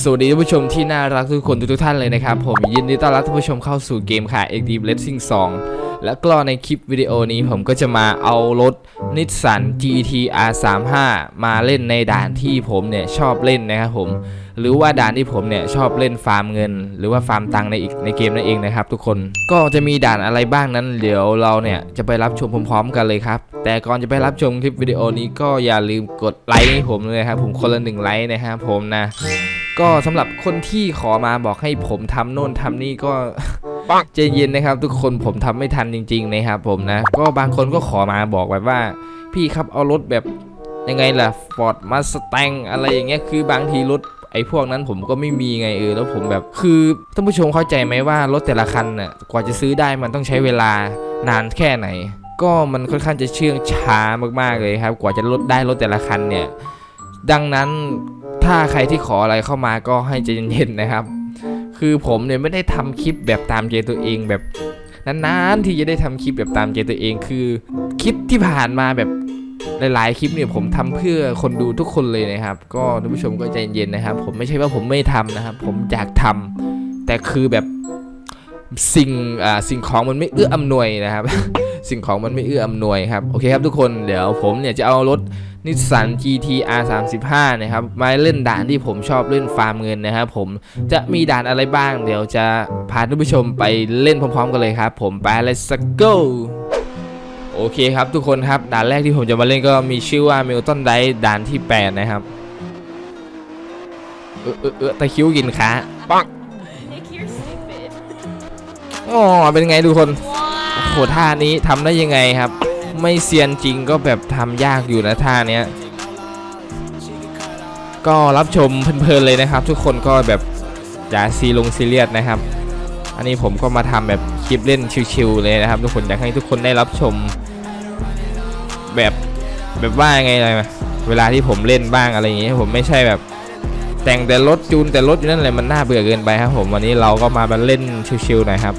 สวัสดีท่านผู้ชมที่น่ารักทุกคนทุกท่านเลยนะครับ ผมยินดีต้อนรับท่านผู้ชมเข้าสู่เกมค่ะ x d Racing 2 และก็ในคลิปวิดีโอนี้ผมก็จะมาเอารถนิสสัน GT R35 มาเล่นในด่านที่ผมเนี่ยชอบเล่นนะครับผม หรือว่าด่านที่ผมเนี่ยชอบเล่นฟาร์มเงิน หรือว่าฟาร์มตังในอีกในเกมนั่นเองนะครับ ทุกคนก็จะมีด่านอะไรบ้างนั้นเดี๋ยวเราเนี่ยจะไปรับชมพร้อมๆ กันเลยครับ แต่ก่อนจะไปรับชมคลิปวิดีโอนี้ก็อย่าลืมกดไลค์ให้ผมเลยครับผมคนละหนึ่งไลค์นะครับผมนะ ก็สำหรับคนที่ขอมาบอกให้ผมทำโน่นทำนี่ก็ใจเย็นนะครับ ทุกคนผมทำไม่ทันจริง ๆ นะครับผมนะ ก็บางคนก็ขอมาบอกแบบว่า พี่ครับเอารถแบบยังไงล่ะ Ford Mustang อะไรอย่างเงี้ยคือบางทีรถ ไอ้พวกนั้นผมก็ไม่มีไงเออแล้วผมแบบคือท่านผู้ชมเข้าใจไหมว่ารถแต่ละคันน่ะกว่าจะซื้อได้มันต้องใช้เวลานานแค่ไหน ก็มันค่อนข้างจะเชื่องช้ามากๆเลยครับ กว่าจะลดได้รถแต่ละคันเนี่ยดังนั้นถ้าใครที่ขออะไรเข้ามาก็ให้ใจเย็นๆนะครับ คือผมเนี่ยไม่ได้ทำคลิปแบบตามใจตัวเองแบบนานๆที่จะได้ทำคลิปแบบตามใจตัวเองคือคลิปที่ผ่านมาแบบ หลายๆคลิปเนี่ยผมทำเพื่อคนดูทุกคนเลยนะครับ ก็ท่านผู้ชมก็ใจเย็นนะครับ ผมไม่ใช่ว่าผมไม่ทำนะครับ ผมอยากทำแต่คือแบบสิ่งอ่าสิ่งของมันไม่เอื้ออำนวยนะครับ สิ่งของมันไม่เอื้ออำนวยครับโอเคครับทุกคนเดี๋ยวผมเนี่ยจะเอารถนิสสัน GTR 35 นะครับมาเล่นด่านที่ผมชอบเล่นฟาร์มเงินนะครับผมจะมีด่านอะไรบ้าง เดี๋ยวจะพาท่านผู้ชมไปเล่นพร้อมๆกันเลยครับ ผมไป let's go โอเคครับทุกคนครับด่านแรกที่ผมจะมาเล่นก็มีชื่อว่า Milton d i ด่านที่ 8 นะครับ เออเออเออตะคริวกินขาปัง Nick, you're stupid. อ๋อเป็นไงทุกคนโอ้โหท่านี้ทำได้ยังไงครับ ไม่เซียนจริงก็แบบทำยากอยู่นะท่าเนี้ยก็รับชมเพลินๆเลยนะครับ ทุกคนก็แบบอย่าซีลงซีเรียสนะครับ อันนี้ผมก็มาทำแบบคลิปเล่นชิวๆเลยนะครับ ทุกคนอยากให้ทุกคนได้รับชม แบบแบบว่าไงอะไรมเวลาที่ผมเล่นบ้างอะไรอย่างเงี้ยผมไม่ใช่แบบแต่งแต่รถจูนแต่รถอยู่นั่นเลยมันน่าเบื่อเกินไปครับผมวันนี้เราก็มามาเล่นชิวๆหน่อยครับ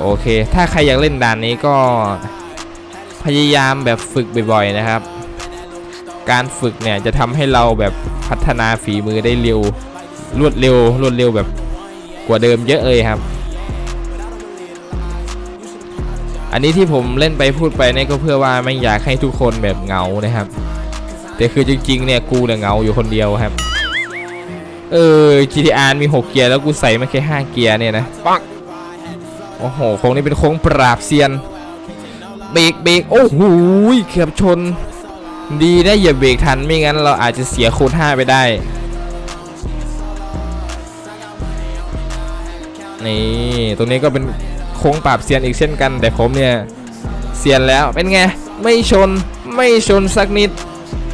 โอเค ถ้าใครอยากเล่นด่านนี้ก็พยายามแบบฝึกบ่อยๆนะครับ การฝึกเนี่ยจะทำให้เราแบบพัฒนาฝีมือได้เร็วรวดเร็วรวดเร็วแบบกว่าเดิมเยอะเลยครับ อันนี้ที่ผมเล่นไปพูดไปเนี่ยก็เพื่อว่าไม่อยากให้ทุกคนแบบเหงานะครับ แต่คือจริงๆเนี่ยกูเนี่ยเหงาอยู่คนเดียวครับ เออ GTR มี 6 เกียร์แล้วกูใส่มาแค่ 5 เกียร์เนี่ยนะปังโอ้โหโค้งนี้เป็นโค้งปราบเซียนเบรกเบรกโอ้โหเกือบชน ดีนะอย่าเบรกทันไม่งั้นเราอาจจะเสียโค้ด5ไปได้นี่ตรงนี้ก็เป็นโค้งปราบเซียนอีกเช่นกัน แต่ผมเนี่ยเซียนแล้วเป็นไงไม่ชนไม่ชนสักนิด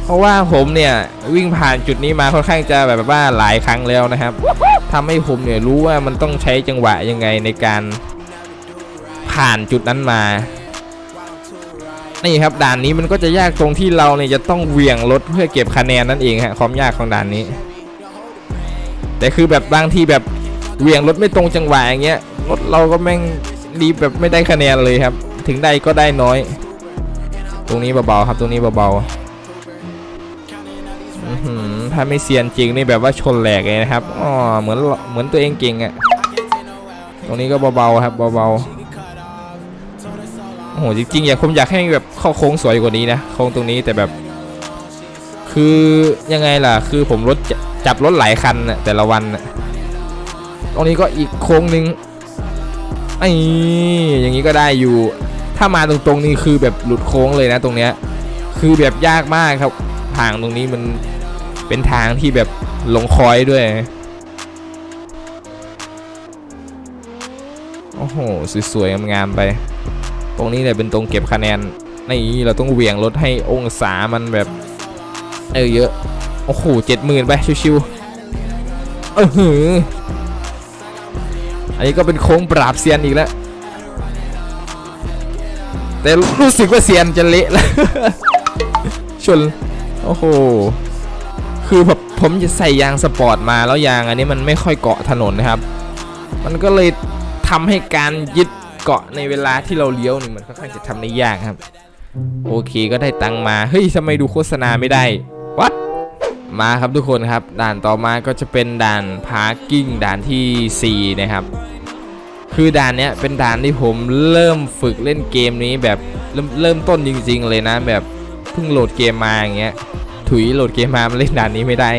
เพราะว่าผมเนี่ยวิ่งผ่านจุดนี้มาค่อนข้างจะแบบว่าหลายครั้งแล้วนะครับทำให้ผมเนี่ยรู้ว่ามันต้องใช้จังหวะยังไงในการผ่านจุดนั้นมานี่ครับด่านนี้มันก็จะยากตรงที่เราเนี่ยจะต้องเหวี่ยงรถเพื่อเก็บคะแนนนั่นเองฮะความยากของด่านนี้ แต่คือแบบบางทีแบบ เหวี่ยงรถไม่ตรงจังหวะอย่างเงี้ยรถเราก็แม่งดีแบบไม่ได้คะแนนเลยครับ ถึงได้ก็ได้น้อย ตรงนี้เบาๆครับตรงนี้เบาๆอื้อหือถ้าไม่เซียนจริงนี่แบบว่าชนแหลกเลยนะครับอ๋อเหมือนเหมือนตัวเองเก่งอะตรงนี้ก็เบาๆครับเบาๆโอ้โหจริงๆอยากผมอยากให้แบบเข้าโค้งสวยกว่านี้นะโค้งตรงนี้แต่แบบ คือยังไงล่ะ คือผมรถจ,จับรถหลายคันนะแต่ละวันนะ ตรงนี้ก็อีกโค้งหนึ่งไอ้อย่างนี้ก็ได้อยู่ ถ้ามาตรงๆนี่คือแบบหลุดโค้งเลยนะตรงเนี้ย คือแบบยากมากครับ ทางตรงนี้มันเป็นทางที่แบบลงคอยด้วย โอ้โห สวยๆงามๆไป ตรงนี้เนี่ยเป็นตรงเก็บคะแนนนี่เราต้องเหวี่ยงรถให้องศามันแบบ เออเยอะ โอ้โหเจ็ดหมื่นไปชิวๆเออหือ อันนี้ก็เป็นโค้งปราบเซียนอีกแล้ว แต่รู้สึกว่าเซียนจะเละแล้วชน โอ้โห คือแบบผมจะใส่ยางสปอร์ตมาแล้วยางอันนี้มันไม่ค่อยเกาะถนนนะครับ มันก็เลยทำให้การยึดเกาะในเวลาที่เราเลี้ยวนี่มันค่อนข้างจะทำได้ยากครับ โอเคก็ได้ตังมา เฮ้ยทำไมดูโฆษณาไม่ได้วัดมาครับทุกคนครับ ด่านต่อมาก็จะเป็นด่านพาร์กิ้งด่านทีสี่4 นะครับ คือด่านเนี้ยเป็นด่านที่ผมเริ่มฝึกเล่นเกมนี้แบบเริ่มเริ่มต้นจริง ๆ เลยนะ แบบเพิ่งโหลดเกมมาอย่างเงี้ยถุยโหลดเกมมามาเล่นด่านนี้ไม่ได้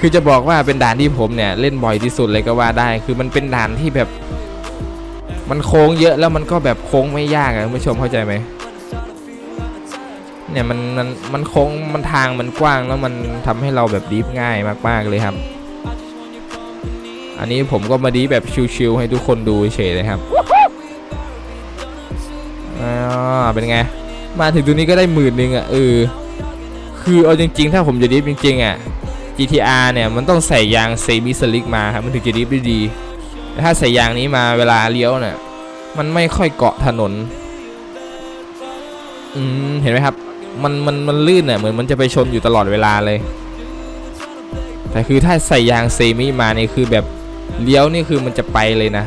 คือจะบอกว่าเป็นด่านที่ผมเนี่ยเล่นบ่อยที่สุดเลยก็ว่าได้ คือมันเป็นด่านที่แบบ มันโค้งเยอะแล้วมันก็แบบโค้งไม่ยากอะคุณผู้ชมเข้าใจไหมเนี่ยมันมันมันโค้งมันทางมันกว้างแล้วมันทำให้เราแบบดีฟง่ายมากๆเลยครับ อันนี้ผมก็มาดีแบบชิวๆให้ทุกคนดูเฉยเลยครับอ่าเป็นไง มาถึงตัวนี้ก็ได้หมื่นหนึ่งอะเออ คือเอาจริงๆ ถ้าผมจะดิฟจริงๆอะ GTR เนี่ยมันต้องใส่ยางเซมิสลิกมาครับมันถึงจะดิฟได้ดีแต่ถ้าใส่ยางนี้มาเวลาเลี้ยวเนี่ยมันไม่ค่อยเกาะถนน อืมเห็นไหมครับ มันมันมันลื่นเนี่ยเหมือนมันจะไปชนอยู่ตลอดเวลาเลย แต่คือถ้าใส่ยางเซมิมานี่คือแบบ เลี้ยวนี่คือมันจะไปเลยนะ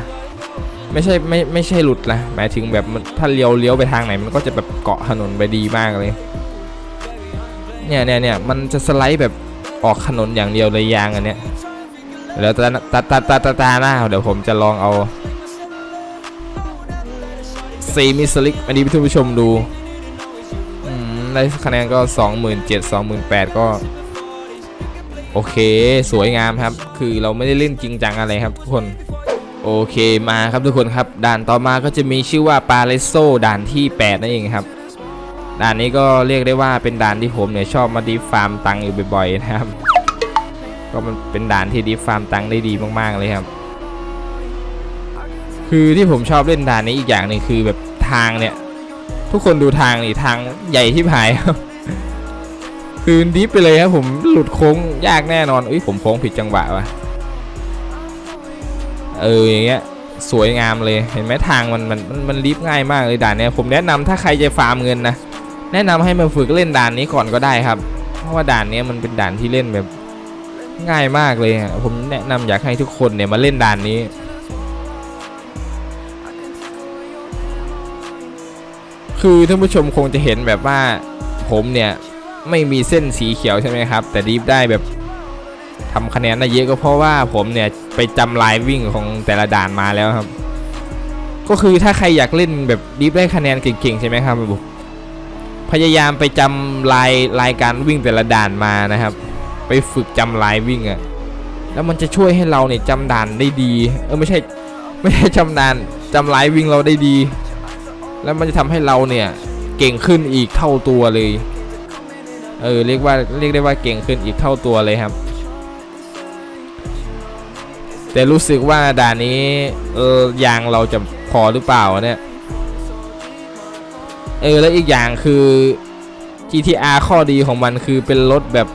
ไม่ใช่ไม่ไม่ใช่หลุดนะหมายถึงแบบมันถ้าเลี้ยวเลี้ยวไปทางไหน มันก็จะแบบเกาะถนนไปดีมากเลย เนี่ยเนี่ยเนี่ยมันจะสไลด์แบบออกถนนอย่างเดียวเลยยางอันเนี้ยแล้วตาตาตาตาตาตาหน้าเดี๋ยวผมจะลองเอาซีมิสลิกอันนี้ท่านผู้ชมดูได้คะแนนก็ 27,000 28,000 ก็ โอเค สวยงามครับ คือเราไม่ได้เล่นจริงจังอะไรครับทุกคนโอเคมาครับทุกคนครับ ด่านต่อมาก็จะมีชื่อว่าปาเลโซด่านที่ 8 นั่นเองครับ ด่านนี้ก็เรียกได้ว่าเป็นด่านที่ผมเนี่ยชอบมาดีฟาร์มตังค์อยู่บ่อยๆนะครับ ก็มันเป็นด่านที่ดีฟาร์มตังค์ได้ดีมากๆเลยครับ คือที่ผมชอบเล่นด่านนี้อีกอย่างหนึงคือแบบทางเนี่ย ทุกคนดูทางนี่ทางใหญ่ที่ผายครับ คือดิฟไปเลยครับผมหลุดโค้งยากแน่นอนเอ้ยผมโค้งผิดจังหวะวะเอออย่างเงี้ยสวยงามเลยเห็นไหมทางมันมันมันมันลิฟง่ายมากเลยด่านเนี้ยผมแนะนำถ้าใครจะฟาร์มเงินนะแนะนำให้มาฝึกเล่นด่านนี้ก่อนก็ได้ครับ เพราะว่าด่านนี้มันเป็นด่านที่เล่นแบบง่ายมากเลยผมแนะนำอยากให้ทุกคนเนี่ยมาเล่นด่านนี้คือท่านผู้ชมคงจะเห็นแบบว่าผมเนี่ย ไม่มีเส้นสีเขียวใช่ไหมครับ แต่ดีฟได้แบบทำคะแนนได้เยอะก็เพราะว่าผมเนี่ยไปจำลายวิ่งของแต่ละด่านมาแล้วครับ ก็คือถ้าใครอยากเล่นแบบดีฟได้คะแนนเก่งๆใช่ไหมครับบุพยายามไปจำลายลายการวิ่งแต่ละด่านมานะครับ ไปฝึกจำลายวิ่งอะ่ะแล้วมันจะช่วยให้เราเนี่ยจำด่านได้ดี เออไม่ใช่ไม่ใช่จำด่านจำลายวิ่งเราได้ดี แล้วมันจะทำให้เราเนี่ยเก่งขึ้นอีกเท่าตัวเลย เออเรียกว่าเรียกได้ว่าเก่งขึ้นอีกเท่าตัวเลยครับ แต่รู้สึกว่าด่านนี้เออยางเราจะพอหรือเปล่าเนี่ยเออแล้วอีกอย่างคือ GTR ข้อดีของมันคือเป็นรถแบบ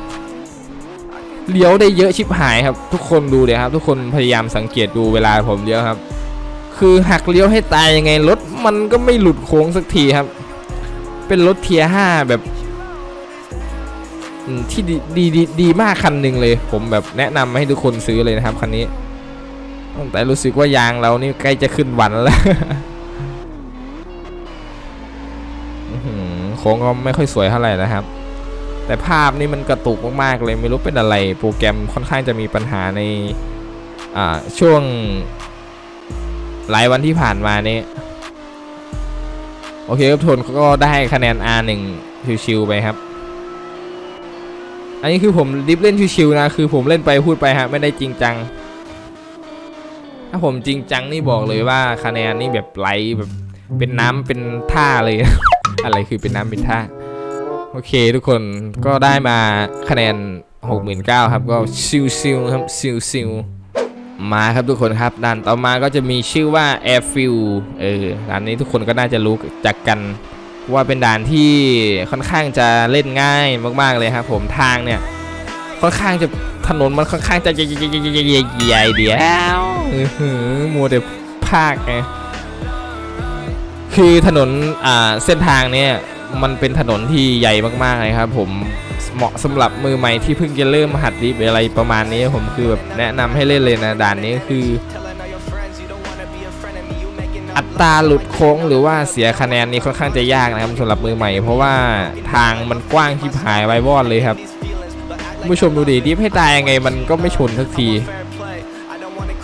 เลี้ยวได้เยอะชิบหายครับ ทุกคนดูเลยครับ ทุกคนพยายามสังเกตดูเวลาผมเลี้ยวครับ คือหักเลี้ยวให้ตายยังไงรถมันก็ไม่หลุดโค้งสักทีครับ เป็นรถเทียห้าแบบ ที่ดีดีดีดีมากคันหนึ่งเลย ผมแบบแนะนำให้ทุกคนซื้อเลยนะครับคันนี้แต่รู้สึกว่ายางเรานี่ใกล้จะขึ้นวันแล้วโค้งก็ไม่ค่อยสวยเท่าไหร่นะครับ แต่ภาพนี่มันกระตุกมากๆเลยไม่รู้เป็นอะไรโปรแกรมค่อนข้างจะมีปัญหาในอ่าช่วงหลายวันที่ผ่านมานี่โอเคครับทนก็ได้คะแนน R1 ชิวๆไปครับ อันนี้คือผมดิฟเล่นชิวๆนะ คือผมเล่นไปพูดไปฮะไม่ได้จริงจัง ถ้าผมจริงจังนี่บอกเลยว่าคะแนนนี่แบบไหลแบบเป็นน้ำเป็นท่าเลย อะไรคือเป็นน้ำเป็นท่า โอเคทุกคนก็ได้มาคะแนน 69,000ครับก็ซิวๆครับซิวๆมาครับทุกคนครับด่านต่อมาก็จะมีชื่อว่า Airfield เออด่านนี้ทุกคนก็น่าจะรู้จักกัน ว่าเป็นด่านที่ค่อนข้างจะเล่นง่ายมากๆเลยครับผมทางเนี่ยค่อนข้างจะถนนมันค่อนข้างจะใหญ่ๆๆๆๆใหญ่เดียวอือหือมัวแต่ภาคไงคือถนนอ่าเส้นทางเนี่ยมันเป็นถนนที่ใหญ่มากๆเลยครับผมเหมาะสำหรับมือใหม่ที่เพิ่งจะเริ่มหัดดิฟอะไรประมาณนี้ผมคือแบบแนะนำให้เล่นเลยนะด่านนี้คือ อัตราหลุดโค้งหรือว่าเสียคะแนนนี่ค่อนข้างจะยากนะครับสำหรับมือใหม่ เพราะว่าทางมันกว้างที่หายไว้วอดเลยครับผู้ชมดูดิดิฟให้ตายยังไงมันก็ไม่ชนสักที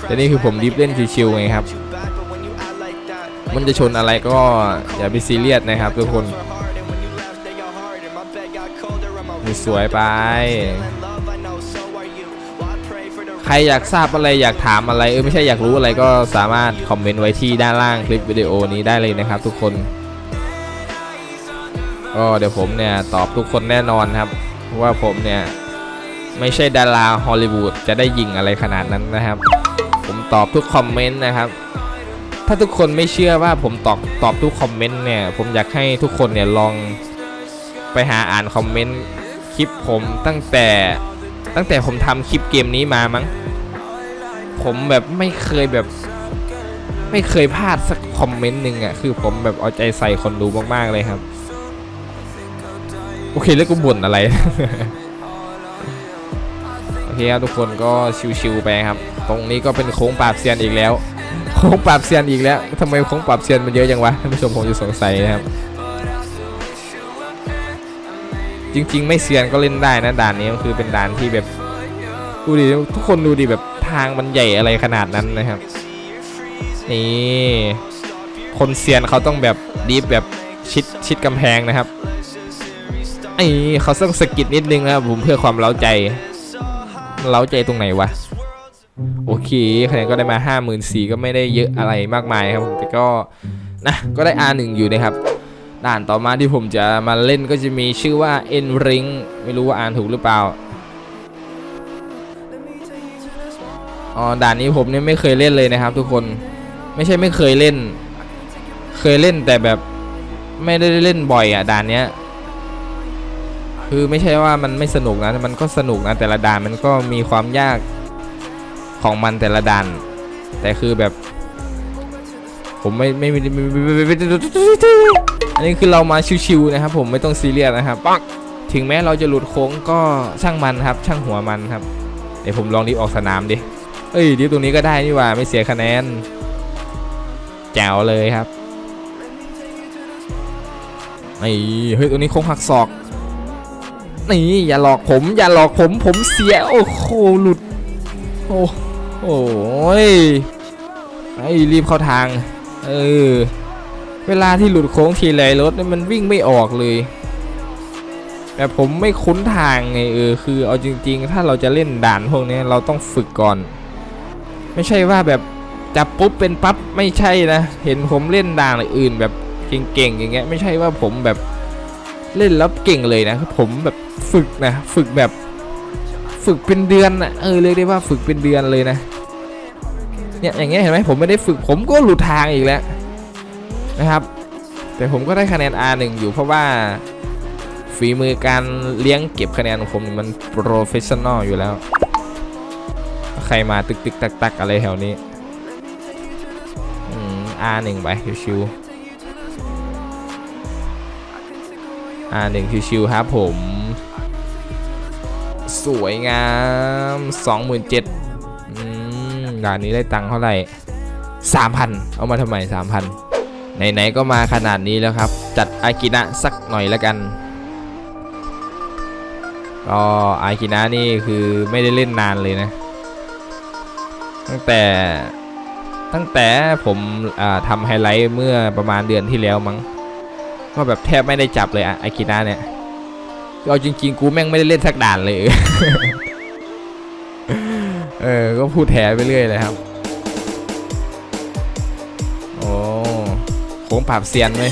แต่นี่คือผมดิฟเล่นชิวๆไงครับ มันจะชนอะไรก็อย่าไปซีเรียสนะครับทุกคนสวยไป ใครอยากทราบอะไรอยากถามอะไรเออไม่ใช่อยากรู้อะไรก็สามารถคอมเมนต์ไว้ที่ด้านล่างคลิปวิดีโอนี้ได้เลยนะครับ ทุกคนก็เดี๋ยวผมเนี่ยตอบทุกคนแน่นอนครับว่าผมเนี่ยไม่ใช่ดาราฮอลลีวูดจะได้ยิงอะไรขนาดนั้นนะครับ ผมตอบทุกคอมเมนต์นะครับ ถ้าทุกคนไม่เชื่อว่าผมตอบตอบทุกคอมเมนต์เนี่ยผมอยากให้ทุกคนเนี่ยลองไปหาอ่านคอมเมนต์คลิปผมตั้งแต่ ตั้งแต่ผมทำคลิปเกมนี้มามั้ง ผมแบบไม่เคยแบบ ไม่เคยพลาดสักคอมเมนต์หนึ่งอะ คือผมแบบเอาใจใส่คนดูมาก ๆ เลยครับ โอเคแล้วกูบ่นอะไร โอเคครับทุกคนก็ชิวๆไปครับ ตรงนี้ก็เป็นโค้งปราบเซียนอีกแล้ว โค้งปราบเซียนอีกแล้วทำไมโค้งปราบเซียนมันเยอะจังวะท่านผู้ชมคงจะสงสัยนะครับ จริง ๆ ไม่เซียนก็เล่นได้นะด่านนี้มันคือเป็นด่านที่แบบดูดิทุกคนดูดิแบบทางมันใหญ่อะไรขนาดนั้นนะครับนี่คนเซียนเขาต้องแบบดีฟแบบชิดชิดกำแพงนะครับไอ้เขาต้องสกิดนิดนึงนะครับผมเพื่อความเล้าใจเล้าใจตรงไหนวะโอเคคะแนนก็ได้มา 5 4 0 0 0ก็ไม่ได้เยอะอะไรมากมายครับผมแต่ก็นะก็ได้ R1 อยู่นะครับ ด่านต่อมาที่ผมจะมาเล่นก็จะมีชื่อว่า N Ring ไม่รู้ว่าอ่านถูกหรือเปล่าอ๋อด่านนี้ผมเนี่ยไม่เคยเล่นเลยนะครับทุกคนไม่ใช่ไม่เคยเล่น เคยเล่นแต่แบบไม่ได้เล่นบ่อยอะด่านเนี้ยคือไม่ใช่ว่ามันไม่สนุกนะมันก็สนุกนะแต่ละด่านมันก็มีความยากของมันแต่ละด่านแต่คือแบบ ผมไม่ไม่ไม่ไม่ นนี้คือเรามาชิวๆนะครับ ผมไม่ต้องซีเรียสนะครับถึงแม้เราจะหลุดโค้งก็ช่างมันครับ ช่างหัวมันครับ เดี๋ยวผมลองดิฟออกสนามดิเอ้ยดิฟตรงนี้ก็ได้นี่หว่าไม่เสียคะแนนแจ๋วเลยครับไอ้เฮ้ยตัวนี้โค้งหักศอกนี่อย่าหลอกผมอย่าหลอกผมผมเสียโอ้โหหลุดโอ้โอ้ยไอ้รีบเข้าทาง เออ เวลาที่หลุดโค้งทีไรรถนี่มันวิ่งไม่ออกเลย แต่ผมไม่คุ้นทางไงเออคือเอาจริง ๆ ถ้าเราจะเล่นด่านพวกนี้เราต้องฝึกก่อน ไม่ใช่ว่าแบบจับปุ๊บเป็นปั๊บไม่ใช่นะ เห็นผมเล่นด่านอื่น แบบเก่งๆอย่างเงี้ยไม่ใช่ว่าผมแบบเล่นแล้วเก่งเลยนะผมแบบฝึกนะฝึกแบบฝึกเป็นเดือนนะเออเรียกได้ว่าฝึกเป็นเดือนเลยนะเนี่ยอย่างเงี้ยเห็นไหมผมไม่ได้ฝึกผมก็หลุดทางอีกแล้ว นะครับ แต่ผมก็ได้คะแนน R1 อยู่เพราะว่าฝีมือการเลี้ยงเก็บคะแนนของผมมันโปรเฟชชั่นอลอยู่แล้ว ใครมาตึกตึกตักตักอะไรแถวนี้อืม R1 ไปชิวๆอ่าหนึ่งชิวๆครับผม สวยงาม 27,000อืมด่านนี้ได้ตังค์เท่าไหร่ 3,000 เอามาทำไม 3,000 ไหนๆก็มาขนาดนี้แล้วครับ จัดอากินะสักหน่อยแล้วกันก็อากินะนี่คือไม่ได้เล่นนานเลยนะ ตั้งแต่ตั้งแต่ผมทำไฮไลท์เมื่อประมาณเดือนที่แล้วมั้งก็แบบแทบไม่ได้จับเลยอะไอคินาเนี่ยเอาจริงๆ กูแม่งไม่ได้เล่นสักด่านเลย เออ ก็พูดแถไปเรื่อยเลยครับ ค้งปราบเซียนไหม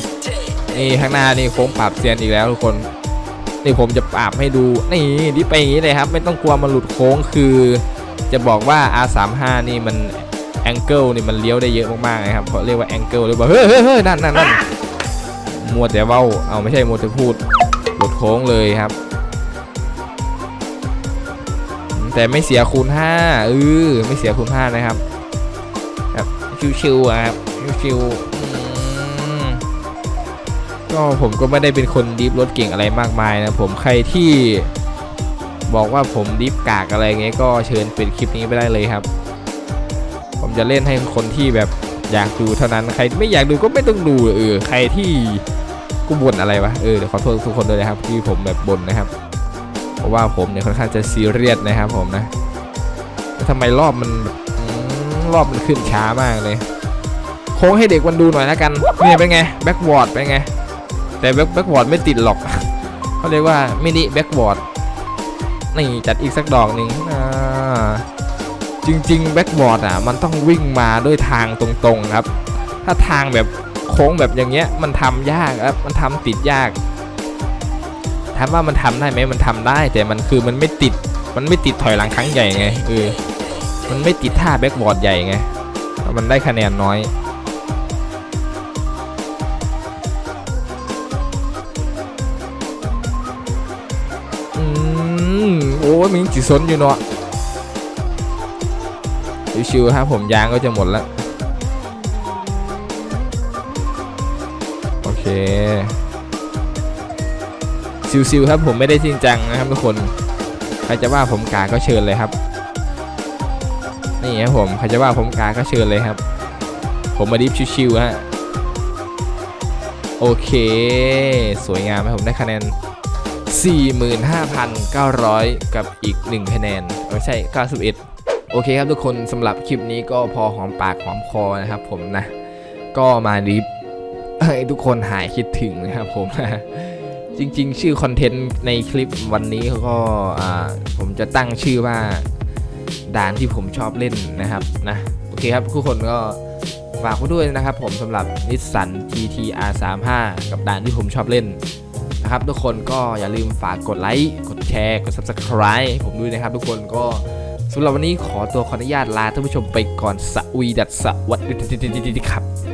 นี่ข้างหน้านี่โค้งปราบเซียนอีกแล้วทุกคน นี่ผมจะปราบให้ดู นี่ดิไปอย่างนี้เลยครับ ไม่ต้องกลัวมันหลุดโค้งคือ จะบอกว่า R35 นี่มันแองเกิลนี่มันเลี้ยวได้เยอะมากๆนะครับเขาเรียกว่าแองเกิลหรือเปล่าเฮ้ยเฮ้ยเฮ้ยนั่นนั่นนั่นมัวแต่เว้าเอาไม่ใช่มัวแต่พูดหลุดโค้งเลยครับ แต่ไม่เสียคูณ5เออไม่เสียคูณ5นะครับแบบชิวๆครับชิวๆ ก็ผมก็ไม่ได้เป็นคนดิฟรถเก่งอะไรมากมายนะผมใครที่บอกว่าผมดิฟกากอะไรเงี้ยก็เชิญเป็นคลิปนี้ไปได้เลยครับ ผมจะเล่นให้คนที่แบบอยากดูเท่านั้นใครไม่อยากดูก็ไม่ต้องดูเออใครที่กูบ่นอะไรวะเออเดี๋ยวขอโทษทุกคนด้วยนะครับที่ผมแบบบ่นนะครับ เพราะว่าผมเนี่ยค่อนข้างจะซีเรียสนะครับผมนะทำไมรอบมันรอบมันขึ้นช้ามากเลยโค้งให้เด็กมันดูหน่อยแล้วกันเนี่ยเป็นไงแบ็กวอร์ดเป็นไง แต่แบ็คแบ็กวอร์ดไม่ติดหรอก เขาเรียกว่ามินิแบ็กวอร์ดนี่จัดอีกสักดอกหนึ่งจริงๆแบ็กวอร์ดอะมันต้องวิ่งมาด้วยทางตรงๆครับ ถ้าทางแบบโค้งแบบอย่างเงี้ยมันทำยากครับมันทำติดยากถามว่ามันทำได้ไหมมันทำได้ แต่มันคือมันไม่ติดมันไม่ติดถอยหลังครั้งใหญ่ไงเออมันไม่ติดท่าแบ็กวอร์ดใหญ่ไงมันได้คะแนนน้อย ยมันยังจีซนอยู่เนาะชิวๆครับผมยางก็จะหมดแล้ว โอเคซิวๆครับผมไม่ได้จริงจังนะครับทุกคน ใครจะว่าผมกาก็เชิญเลยครับ นี่ครับผมใครจะว่าผมกาก็เชิญเลยครับ ผมมาดิฟชิวๆฮะ โอเค สวยงามครับผมได้คะแนน 45,900 กับอีก 1 คะแนน ไม่ใช่ 91 โอเคครับทุกคนสำหรับคลิปนี้ก็พอหอมปากหอมคอนะครับผมนะ ก็มาดิฟให้ทุกคนหายคิดถึงนะครับผมนะจริงๆ ชื่อคอนเทนต์ในคลิปวันนี้ก็ผมจะตั้งชื่อว่าด่านที่ผมชอบเล่นนะครับนะโอเคครับทุกคนก็ฝากไว้ด้วยนะครับผมสำหรับนิสสัน GTR 35กับด่านที่ผมชอบเล่น นะครับทุกคนก็อย่าลืมฝากกดไลค์กดแชร์กด subscribe ผมด้วยนะครับ ทุกคนก็สำหรับวันนี้ขอตัวขออนุญาตลาท่านผู้ชมไปก่อนสวีดัสสวัสดีครับ